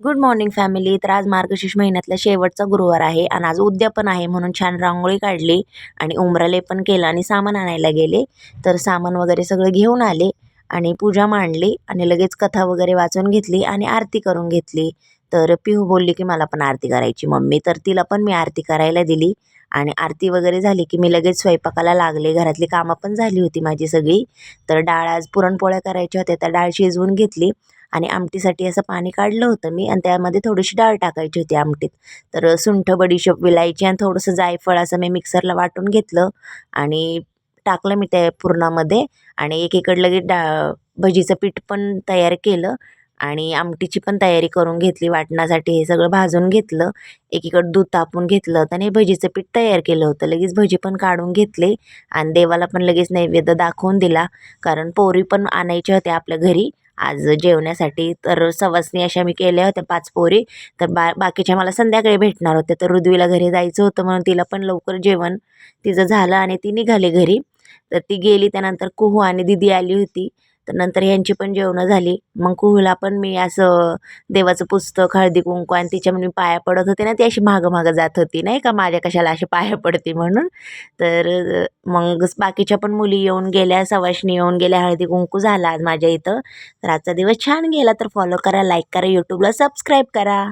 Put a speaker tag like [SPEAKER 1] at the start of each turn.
[SPEAKER 1] Good morning family तर आज मार्गशीर्ष महिन्यातला शेवटचा गुरुवार आहे आणि आज उद्या पण आहे म्हणून छान रांगोळी काढली आणि उंबराले पण केलं आणि सामान आणायला गेले. तर सामान वगैरे सगळं घेऊन आले आणि पूजा मांडली आणि लगेच कथा वगैरे वाचून घेतली आणि आरती करून घेतली. तर पिहू बोलली की मला पण आरती करायची मम्मी. तर तिला पण मी आरती करायला दिली आणि आरती वगैरे झाली की मी लगेच स्वयंपाकाला लागले. घरातली कामं पण झाली होती माझी सगळी. तर डाळ आज पुरणपोळ्या करायच्या होत्या तर डाळ शिजवून घेतली आणि आमटीसाठी असं पाणी काढलं होतं मी आणि त्यामध्ये थोडीशी डाळ टाकायची होती आमटीत. तर सुंठ बडीशोप विलायची आणि थोडंसं जायफळ असं मी मिक्सरला वाटून घेतलं आणि टाकलं मी त्या पुरणामध्ये आणि एकीकडे लगेच डा भजीचं पीठ पण तयार केलं आणि आमटीची पण तयारी करून घेतली वाटण्यासाठी हे सगळं भाजून घेतलं. एकीकडं दूध तापून घेतलं होतं आणि भजीचं पीठ तयार केलं होतं. लगेच भजी पण काढून घेतले आणि देवाला पण लगेच नैवेद्य दाखवून दिला. कारण पोरी पण आणायच्या होत्या आपल्या घरी आज जेवण्यासाठी तर सवासणी अशा मी केल्या होत्या पाच पोरी. तर बा बाकीच्या मला संध्याकाळी भेटणार होत्या. तर रुद्वीला घरी जायचं होतं म्हणून तिला पण लवकर जेवण तिचं झालं आणि ती निघाली घरी. तर ती गेली त्यानंतर कुहू आणि दिदी आली होती. तर नंतर ह्यांची पण जेवणं झाली. मग कुहूला पण मी असं देवाचं पुस्तक हळदी कुंकू आणि तिच्या मी पाया पडत होते ना ती अशी मागं मागं जात होती नाही का? माझ्या कशाला अशी पाया पडते म्हणून? तर मग बाकीच्या पण मुली येऊन गेल्या सवाशणी येऊन गेल्या हळदी कुंकू झाला आज माझ्या इथं. तर आजचा दिवस छान गेला तर फॉलो करा लाईक करा यूट्यूबला सबस्क्राईब करा.